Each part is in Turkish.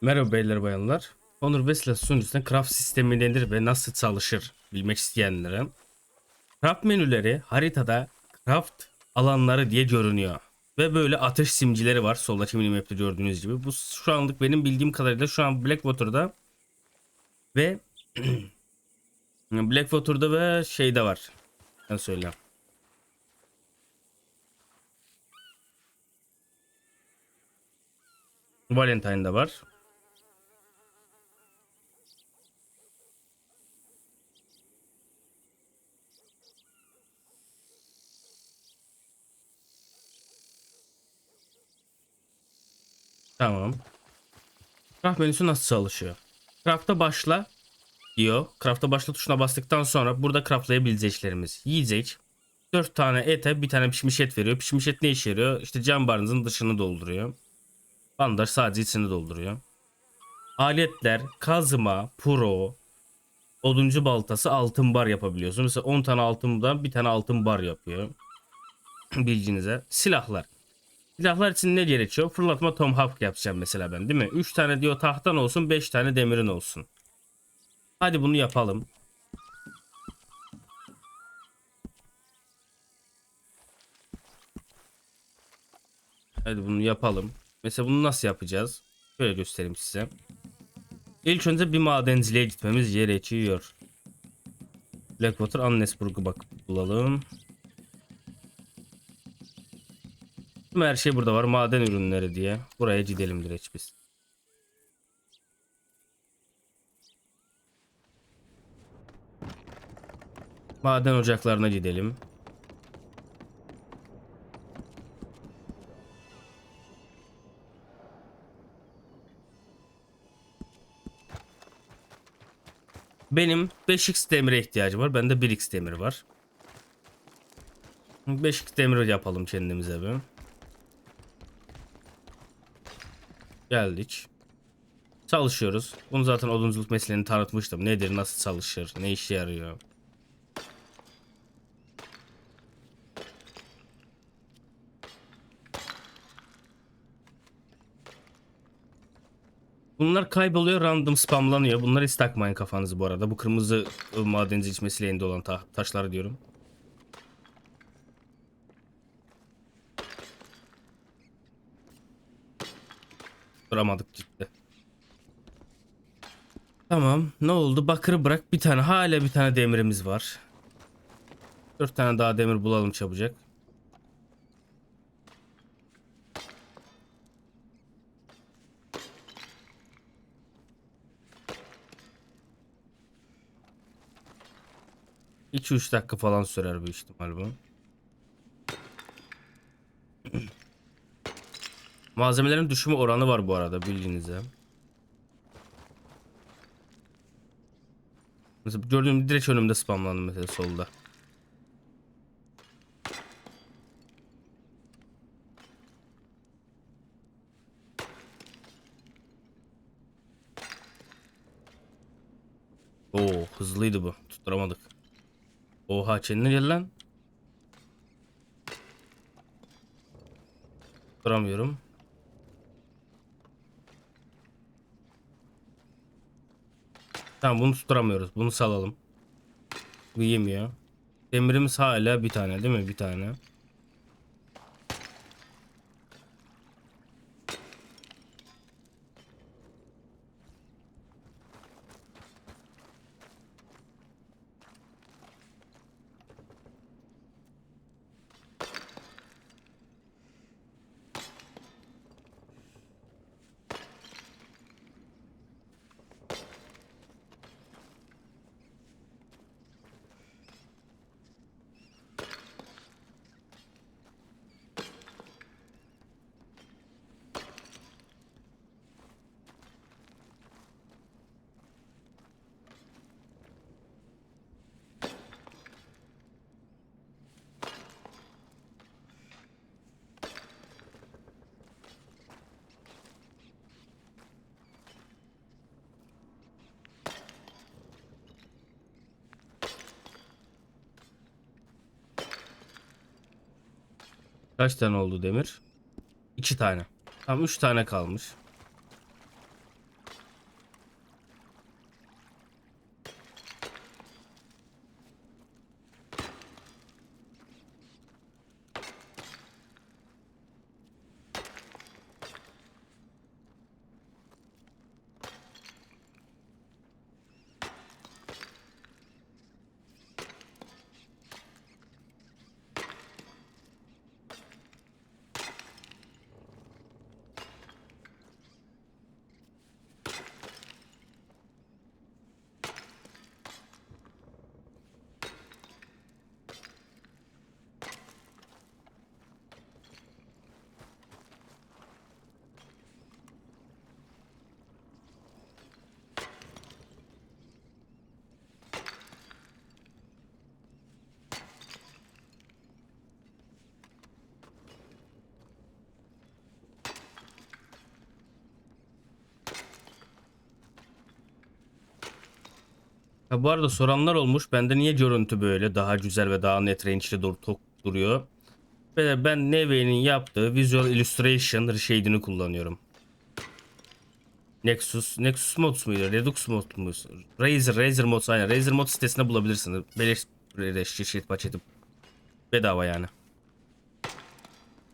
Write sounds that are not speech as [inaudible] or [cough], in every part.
Merhaba beyler bayanlar. Onur Vesla sunucusunda craft sistemi nedir ve nasıl çalışır bilmek isteyenlere. Craft menüleri haritada craft alanları diye görünüyor. Ve böyle ateş simcileri var soldaki minimap'te gördüğünüz gibi. Bu şu anlık benim bildiğim kadarıyla şu an Blackwater'da ve [clears throat] Blackwater'da ve şeyde var. Ben söyleyeyim. Valentine'da var. Tamam. Craft menüsü nasıl çalışıyor? Craft'a başla diyor. Craft'a başla tuşuna bastıktan sonra burada craftlayabileceklerimiz. Yiyecek. 4 tane ete bir tane pişmiş et veriyor. Pişmiş et ne işe yarıyor? İşte cam barınızın dışını dolduruyor. Bandaj sadece içini dolduruyor. Aletler, kazma, pro, oduncu baltası, altın bar yapabiliyorsun. Mesela 10 tane altından bir tane altın bar yapıyor. [clears throat] Bilginize. Silahlar. Silahlar için ne gerekiyor? Fırlatma tomahawk yapacağım mesela ben değil mi? 3 tane diyor tahtan olsun 5 tane demirin olsun. Hadi bunu yapalım. Hadi bunu yapalım. Mesela bunu nasıl yapacağız? Şöyle göstereyim size. İlk önce bir madenciliğe gitmemiz gerekiyor. Blackwater Annesburg'u bak bulalım. Her şey burada var. Maden ürünleri diye. Buraya gidelim direkt biz. Maden ocaklarına gidelim. Benim 5x demire ihtiyacım var. Bende 1x demir var. 5x demir yapalım kendimize bir. Geldik. Çalışıyoruz. Bunu zaten odunculuk mesleğini tanıtmıştım. Nedir, nasıl çalışır, ne işe yarıyor. Bunlar kayboluyor, random spamlanıyor. Bunları hiç takmayın kafanızı bu arada. Bu kırmızı ıı, madenci mesleğinde olan ta taşları diyorum. Duramadık gitti. Tamam. Ne oldu? Bakırı bırak. Bir tane. Hala bir tane demirimiz var. Dört tane daha demir bulalım çabucak. İki üç dakika falan sürer bu ihtimal bu. Malzemelerin düşümü oranı var bu arada bildiğinizde. Mesela gördüğüm direkt önümde spamlandı mesela solda. Oo hızlıydı bu. Tutturamadık. Oha kendine gel lan. Tutturamıyorum. Tamam bunu tutturamıyoruz. Bunu salalım. Bu yemiyor. Demirimiz hala bir tane değil mi? Bir tane. Kaç tane oldu demir? İki tane. Tam üç tane kalmış. Ha, bu arada soranlar olmuş. Bende niye görüntü böyle daha güzel ve daha net range'li dur duruyor? Ve ben Neve'nin yaptığı Visual Illustration shade'ini kullanıyorum. Nexus, Nexus Mods muydu? Redux Mod muydu? Razer, Razer Mods aynen. Razer Mod sitesinde bulabilirsiniz. Beleş, beleş şirket paçeti. Bedava yani.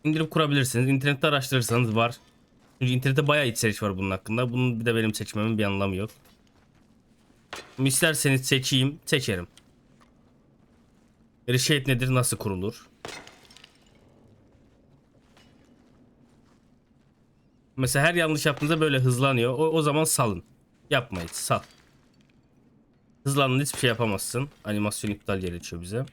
İndirip kurabilirsiniz. İnternette araştırırsanız var. Çünkü internette bayağı içerik var bunun hakkında. Bunun bir de benim seçmemin bir anlamı yok. İsterseniz seçeyim, seçerim. Reshade nedir, nasıl kurulur? Mesela her yanlış yaptığınızda böyle hızlanıyor. O, o zaman salın. Yapmayın, sal. Hızlandın hiçbir şey yapamazsın. Animasyon iptal gerekiyor bize.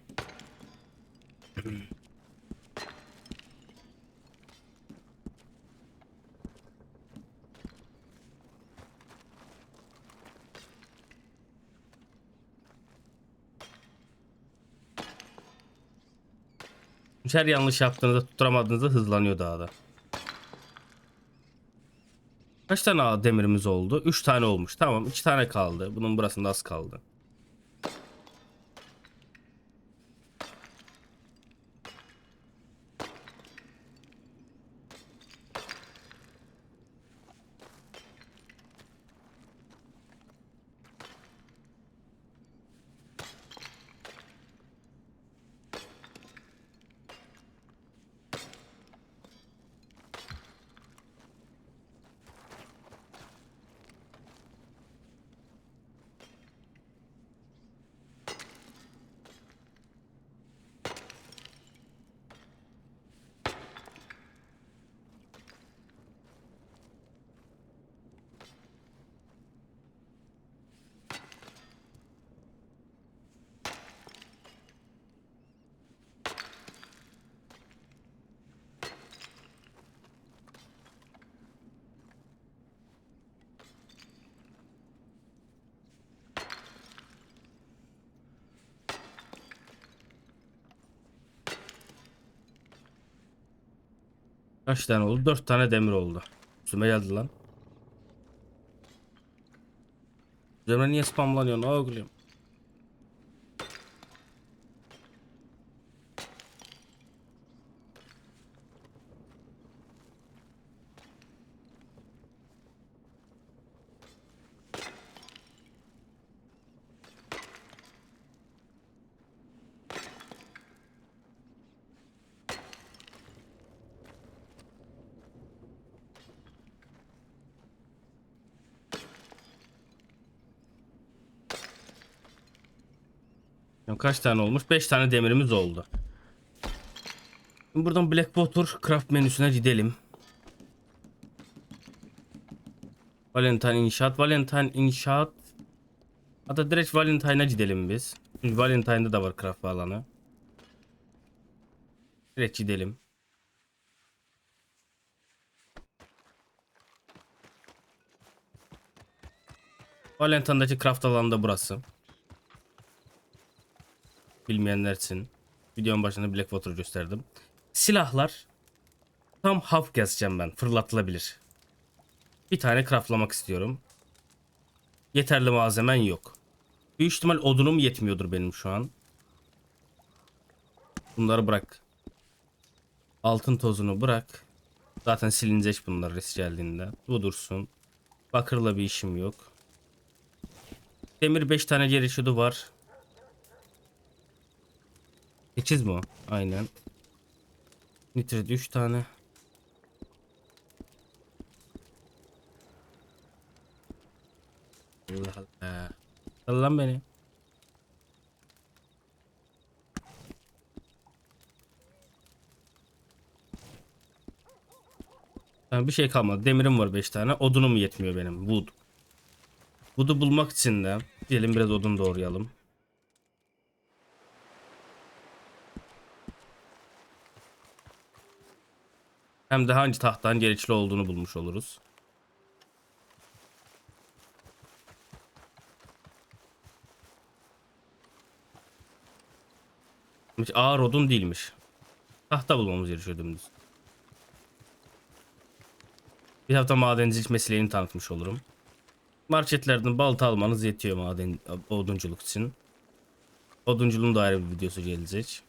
Her yanlış yaptığınızda tutturamadığınızda hızlanıyor daha da. Kaç tane demirimiz oldu? 3 tane olmuş. Tamam 2 tane kaldı. Bunun burasında az kaldı. Kaç tane oldu? 4 tane demir oldu. Üstüme geldi lan. Üzerime niye spamlanıyorsun oğlum? Kaç tane olmuş? 5 tane demirimiz oldu. Şimdi buradan Blackwater craft menüsüne gidelim. Valentine inşaat, Valentine inşaat. Hatta direkt Valentine'a gidelim biz. Çünkü Valentine'da da var craft alanı. Direkt gidelim. Valentine'daki craft alanı da burası. Bilmeyenler için videonun başında Blackwater gösterdim. Silahlar tam half yazacağım ben. Fırlatılabilir. Bir tane craftlamak istiyorum. Yeterli malzemen yok. Büyük ihtimal odunum yetmiyordur benim şu an. Bunları bırak. Altın tozunu bırak. Zaten silinecek bunlar risk geldiğinde. Bu dursun. Bakırla bir işim yok. Demir 5 tane gerekiyordu var. 8 mi o? Aynen. Nitrit 3 tane. Allah Allah. Sal lan beni. Tamam, bir şey kalmadı. Demirim var 5 tane. Odunum yetmiyor benim. Wood. Wood'u bulmak için de diyelim biraz odun doğrayalım. Hem de hangi tahttan gereçli olduğunu bulmuş oluruz. Hiç ağır odun değilmiş. Tahta bulmamız gerekiyor dümdüz. Bir hafta madencilik mesleğini tanıtmış olurum. Marketlerden balta almanız yetiyor maden odunculuk için. Odunculuğun da ayrı bir videosu gelecek.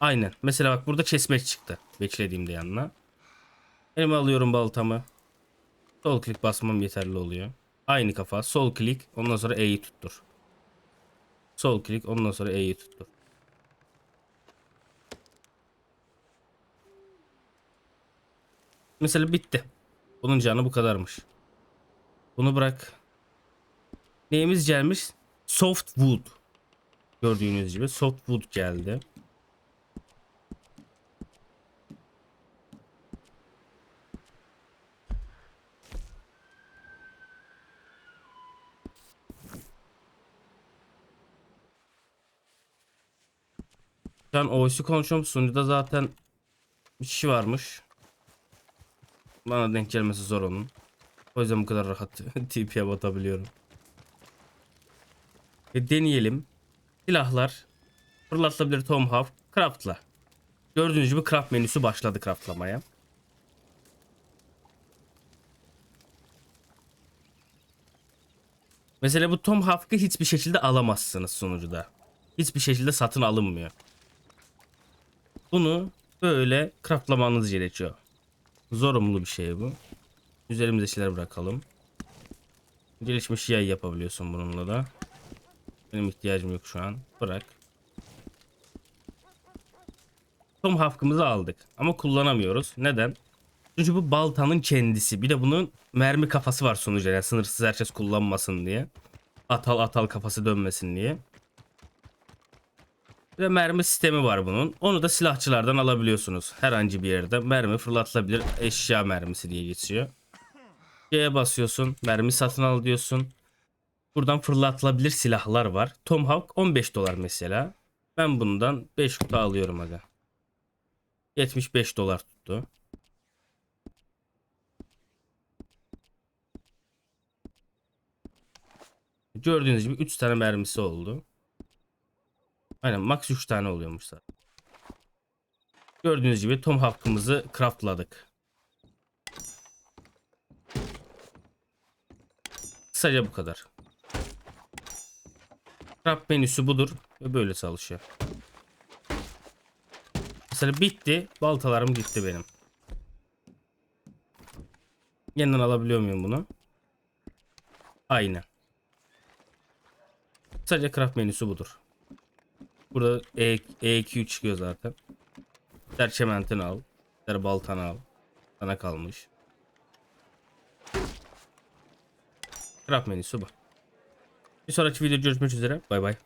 Aynen. Mesela bak burada kesmek çıktı. Beklediğimde yanına. Elime alıyorum baltamı. Sol klik basmam yeterli oluyor. Aynı kafa. Sol klik. Ondan sonra E'yi tuttur. Sol klik. Ondan sonra E'yi tuttur. Mesela bitti. Bunun canı bu kadarmış. Bunu bırak. Neyimiz gelmiş? Soft wood. Gördüğünüz gibi soft wood geldi. Şu an OS'u konuşuyorum. Sunucuda zaten bir kişi varmış. Bana denk gelmesi zor onun. O yüzden bu kadar rahat [laughs] TP'ye batabiliyorum. E, deneyelim. Silahlar. Fırlatılabilir Tomahawk. Craftla. Gördüğünüz gibi craft menüsü başladı craftlamaya. Mesela bu Tomahawk'ı hiçbir şekilde alamazsınız sunucuda. Hiçbir şekilde satın alınmıyor. Bunu böyle craftlamanız gerekiyor. Zorunlu bir şey bu. Üzerimize şeyler bırakalım. Gelişmiş yay yapabiliyorsun bununla da. Benim ihtiyacım yok şu an. Bırak. Tom hafkımızı aldık. Ama kullanamıyoruz. Neden? Çünkü bu baltanın kendisi. Bir de bunun mermi kafası var sonucu. Yani sınırsız herkes kullanmasın diye. Atal atal kafası dönmesin diye. Ve mermi sistemi var bunun. Onu da silahçılardan alabiliyorsunuz. Herhangi bir yerde mermi fırlatılabilir eşya mermisi diye geçiyor. C'ye basıyorsun. Mermi satın al diyorsun. Buradan fırlatılabilir silahlar var. Tomahawk 15 dolar mesela. Ben bundan 5 kutu alıyorum aga. 75 dolar tuttu. Gördüğünüz gibi 3 tane mermisi oldu. Aynen max 3 tane oluyormuş zaten. Gördüğünüz gibi Tom hakkımızı craftladık. Kısaca bu kadar. Craft menüsü budur ve böyle çalışıyor. Mesela bitti. Baltalarım gitti benim. Yeniden alabiliyor muyum bunu? Aynen. Sadece craft menüsü budur. Burada E, E2 çıkıyor zaten. Der çementini al. Der baltanı al. Sana kalmış. Craft menüsü bu. Bir sonraki videoda görüşmek üzere. Bay bay.